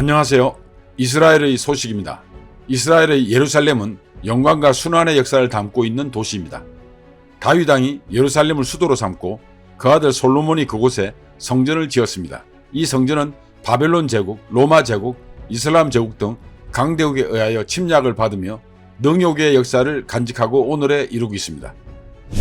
안녕하세요. 이스라엘의 소식입니다. 이스라엘의 예루살렘은 영광과 순환의 역사를 담고 있는 도시입니다. 다윗 왕이 예루살렘을 수도로 삼고 그 아들 솔로몬이 그곳에 성전을 지었습니다. 이 성전은 바벨론 제국, 로마 제국, 이슬람 제국 등 강대국에 의하여 침략을 받으며 능욕의 역사를 간직하고 오늘에 이루고 있습니다.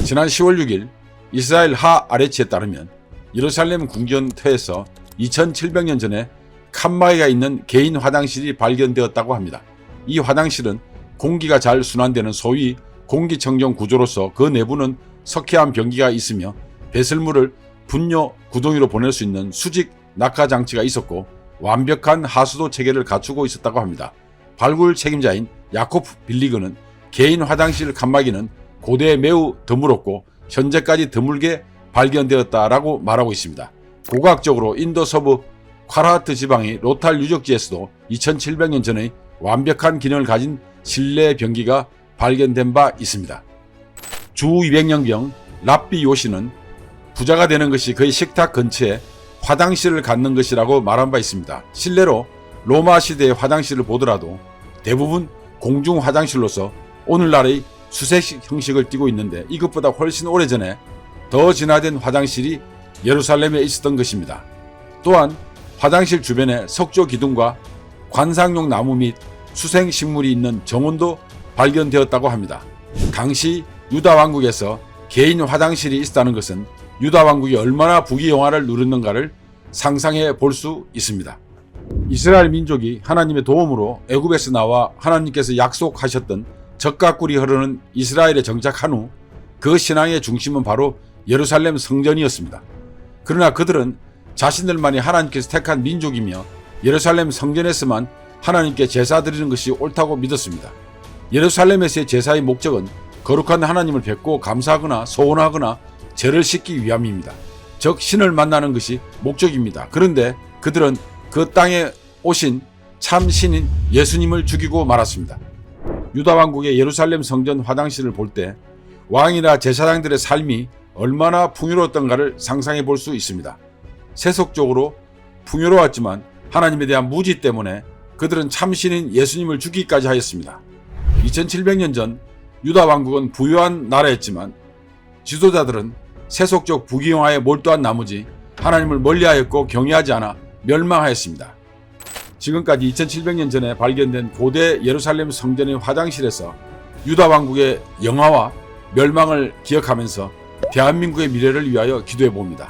지난 10월 6일 이스라엘 하 아레치에 따르면 예루살렘 궁전터에서 2700년 전에 칸마이가 있는 개인 화장실이 발견되었다고 합니다. 이 화장실은 공기가 잘 순환되는 소위 공기청정 구조로서 그 내부는 석회암 변기가 있으며 배설물을 분뇨 구덩이로 보낼 수 있는 수직 낙하 장치가 있었고 완벽한 하수도 체계를 갖추고 있었다고 합니다. 발굴 책임자인 야코프 빌리그는 개인 화장실 칸막이는 고대에 매우 드물었고 현재까지 드물게 발견되었다라고 말하고 있습니다. 고고학적으로 인도 서부 콰라하트 지방의 로탈 유적지에서도 2700년 전의 완벽한 기능을 가진 실내 변기가 발견된 바 있습니다. 주 200년경 랍비 요시는 부자가 되는 것이 그의 식탁 근처에 화장실을 갖는 것이라고 말한 바 있습니다. 실내로 로마 시대의 화장실을 보더라도 대부분 공중 화장실로서 오늘날의 수색 형식을 띠고 있는데 이것보다 훨씬 오래전에 더 진화된 화장실이 예루살렘에 있었던 것입니다. 또한 화장실 주변에 석조 기둥과 관상용 나무 및 수생 식물이 있는 정원도 발견되었다고 합니다. 당시 유다 왕국에서 개인 화장실이 있었다는 것은 유다 왕국이 얼마나 부귀영화를 누렸는가를 상상해 볼 수 있습니다. 이스라엘 민족이 하나님의 도움으로 애굽에서 나와 하나님께서 약속하셨던 적각꿀이 흐르는 이스라엘에 정착한 후 그 신앙의 중심은 바로 예루살렘 성전이었습니다. 그러나 그들은 자신들만이 하나님께서 택한 민족이며 예루살렘 성전에서만 하나님께 제사 드리는 것이 옳다고 믿었습니다. 예루살렘에서의 제사의 목적은 거룩한 하나님을 뵙고 감사하거나 소원하거나 죄를 씻기 위함입니다. 즉 신을 만나는 것이 목적입니다. 그런데 그들은 그 땅에 오신 참 신인 예수님을 죽이고 말았습니다. 유다 왕국의 예루살렘 성전 화장실을 볼 때 왕이나 제사장들의 삶이 얼마나 풍요로웠던가를 상상해 볼 수 있습니다. 세속적으로 풍요로웠지만 하나님에 대한 무지 때문에 그들은 참신인 예수님을 죽이기까지 하였습니다. 2700년 전 유다 왕국은 부유한 나라였지만 지도자들은 세속적 부귀영화에 몰두한 나머지 하나님을 멀리하였고 경외하지 않아 멸망하였습니다. 지금까지 2700년 전에 발견된 고대 예루살렘 성전의 화장실에서 유다 왕국의 영화와 멸망을 기억하면서 대한민국의 미래를 위하여 기도해 봅니다.